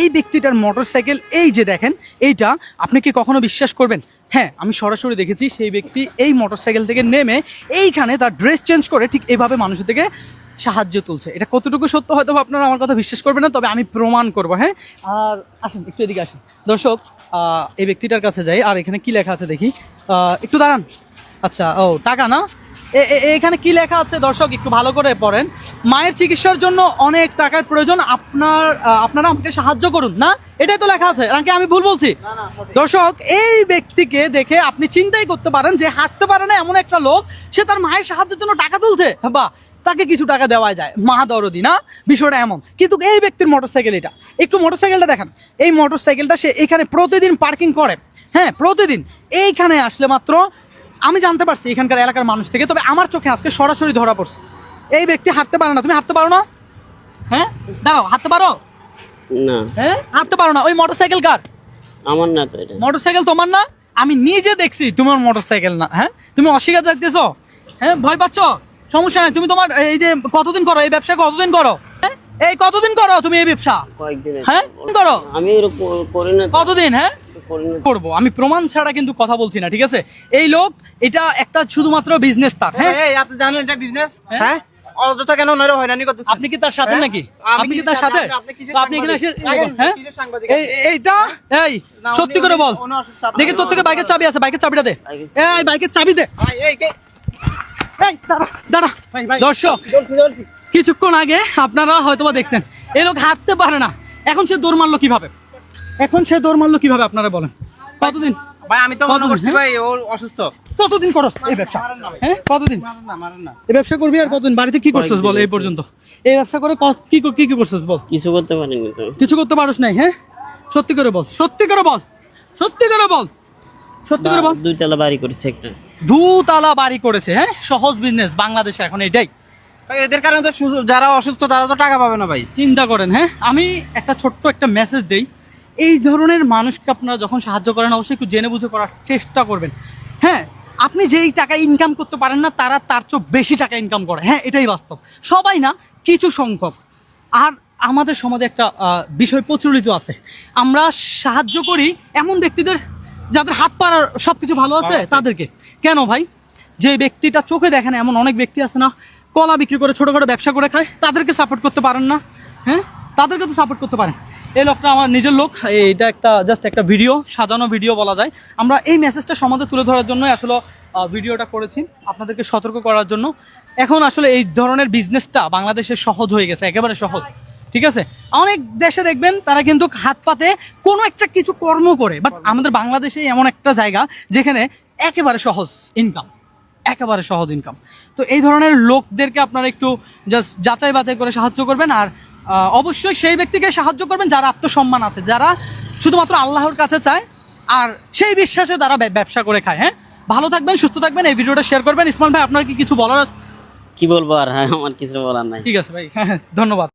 এই ব্যক্তিটার মোটরসাইকেল এই যে দেখেন, এইটা আপনি কি কখনো বিশ্বাস করবেন? হ্যাঁ আমি সরাসরি দেখেছি সেই ব্যক্তি এই মোটরসাইকেল থেকে নেমে এইখানে তার ড্রেস চেঞ্জ করে ঠিক এইভাবে মানুষের থেকে সাহায্য তুলছে। এটা কতটুকু সত্য হয়তো আপনারা আমার কথা বিশ্বাস করবেন না, তবে আমি প্রমাণ করব হ্যাঁ? আর আসেন, একটু এদিকে আসেন। দর্শক এই ব্যক্তিটার কাছে যাই। আর এখানে কি লেখা আছে দেখি? একটু দাঁড়ান। আচ্ছা ও, টাকা না? এখানে কি লেখা আছে? দর্শক একটু ভালো করে পড়েন। মায়ের চিকিৎসার জন্য অনেক টাকার প্রয়োজন। আপনার আপনারা আমাকে সাহায্য করুন না? এটাই তো লেখা আছে। নাকি আমি ভুল বলছি? দর্শক এই ব্যক্তিকে দেখে আপনি চিন্তাই করতে পারেন যে হাঁটতে পারে না এমন একটা লোক। সে তার মায়ের সাহায্যের জন্য টাকা তুলছে। বা তাকে কিছু টাকা দেওয়া যায়। মা দরদি না? বিষয়টা এমন। কিন্তু এই ব্যক্তির মোটরসাইকেল এটা। একটু মোটরসাইকেলটা দেখেন। এই মোটরসাইকেলটা সে এখানে প্রতিদিন পার্কিং করে। হ্যাঁ প্রতিদিন। এইখানে আসলে মাত্র আমি জানতে পারছি এখানকার এলাকার মানুষ থেকে তবে আমার চোখে আজকে সরাসরি ধরা পড়ছে। এই ব্যক্তি হাঁটতে পারে না তুমি হাঁটতে পারো না? হ্যাঁ? দাঁড়াও হাঁটতে পারো? না। হ্যাঁ? হাঁটতে পারো না ওই মোটরসাইকেল কার? আমার না তো এটা। মোটরসাইকেল তোমার না? আমি নিজে দেখছি তোমার মোটরসাইকেল না হ্যাঁ? তুমি অস্বীকার যাইতেছ হ্যাঁ ভয় পাচ্ছ? সমস্যা নাই তুমি তোমার এই যে কতদিন করো এই ব্যবসা কতদিন করো? হ্যাঁ? এই কতদিন করো তুমি এই ব্যবসা? কয়েকদিন হ্যাঁ? করো। আমি করি না কতদিন হ্যাঁ? করব। আমি প্রমাণ ছাড়া কিন্তু কথা বলছি না ঠিক আছে? এই লোক এটা একটা শুধুমাত্র বিজনেস তার হ্যাঁ? আপনি জানেন এটা বিজনেস হ্যাঁ? অযথা কেন ওনারা হয়রানি করতেছেন? আপনি কি তার সাথে? নাকি? আপনি কি তার সাথে? সাথে? আপনি- আপনি কিসের তো আপনি এখানে এসে এই এইটা? এই সত্যি করে বল। উনি অসুস্থ, আপনার- দেখি তোর থেকে বাইকের চাবি আছে বাইকের চাবিটা দে। এই বাইকের চাবি দে। এই দাঁড়া দাঁড়া। দর্শক। কিছুক্ষণ আগে আপনারা হয়তোবা দেখছেন। এই লোক হাঁটতে পারে না। এখন সে দৌড় মারলো কীভাবে? এখন সে দৌড় মারলো কীভাবে আপনারা বলেন? কতদিন? ভাই আমি তো মনে করছি হ্যাঁ? ভাই ও অসুস্থ। কতদিন করস এই ব্যবসা? হ্যাঁ কতদিন? এই ব্যবসা করবি আর কতদিন? বাড়িতে কি করছিস বল এই পর্যন্ত? এই ব্যবসা করে ক- কি কি কি করছিস বল? কিছু করতে পারিনি তো। কিছু করতে পারস নাই হ্যাঁ? সত্যি করে বল সত্যি করে বল সত্যি করে বল সত্যি করে বল। দুই তলা বাড়ি করেছে একটা। দুতলা বাড়ি করেছে হ্যাঁ? সহজ বিজনেস বাংলাদেশে এখন এটাই। এদের কারণে তো যারা অসুস্থ তারা তো টাকা পাবে না ভাই। চিন্তা করেন হ্যাঁ? আমি একটা ছোট্ট একটা মেসেজ দেই। এই ধরনের মানুষকে আপনারা যখন সাহায্য করেন অবশ্যই একটু জেনে বুঝে করার চেষ্টা করবেন। হ্যাঁ আপনি যেই টাকা ইনকাম করতে পারেন না তারা তার চেয়ে বেশি টাকা ইনকাম করে। হ্যাঁ এটাই বাস্তব। সবাই না কিছু সংখ্যক। আর আমাদের সমাজে একটা বিষয় প্রচলিত আছে। আমরা সাহায্য করি এমন ব্যক্তিদের যাদের হাত পাড়ার সব কিছু ভালো আছে তাদেরকে। কেন ভাই? যে ব্যক্তিটা চোখে দেখে না এমন অনেক ব্যক্তি আছে না কলা বিক্রি করে ছোটোখাটো ব্যবসা করে খায় তাদেরকে সাপোর্ট করতে পারেন না। হ্যাঁ তাদেরকে তো সাপোর্ট করতে পারেন। এই লোকটা আমার নিজের লোক। এইটা একটা জাস্ট একটা ভিডিও সাজানো ভিডিও বলা যায়। আমরা এই মেসেজটা সমাজে তুলে ধরার জন্যই আসলে ভিডিওটা করেছি, আপনাদেরকে সতর্ক করার জন্য। এখন আসলে এই ধরনের বিজনেসটা বাংলাদেশে সহজ হয়ে গেছে, একেবারে সহজ। ঠিক আছে? অনেক দেশে দেখবেন, তারা কিন্তু হাত পাতে কোনো একটা কিছু কর্ম করে বাট আমাদের বাংলাদেশে এমন একটা জায়গা যেখানে একেবারে সহজ ইনকাম একেবারে সহজ ইনকাম তো এই ধরনের লোকদেরকে আপনারা একটু জাস্ট যাচাই বাছাই করে সাহায্য করবেন, আর অবশ্যই সেই ব্যক্তিকে সাহায্য করবেন যারা আত্মসম্মান আছে যারা শুধুমাত্র আল্লাহর কাছে চায় আর সেই বিশ্বাসে তারা ব্যবসা করে খায় হ্যাঁ? ভালো থাকবেন সুস্থ থাকবেন এই ভিডিওটা শেয়ার করবেন। ইসমাল ভাই আপনার কি কিছু বলার আছে? কি বলব আর হ্যাঁ আমার কিছু বলার নাই। ঠিক আছে ভাই হ্যাঁ ধন্যবাদ।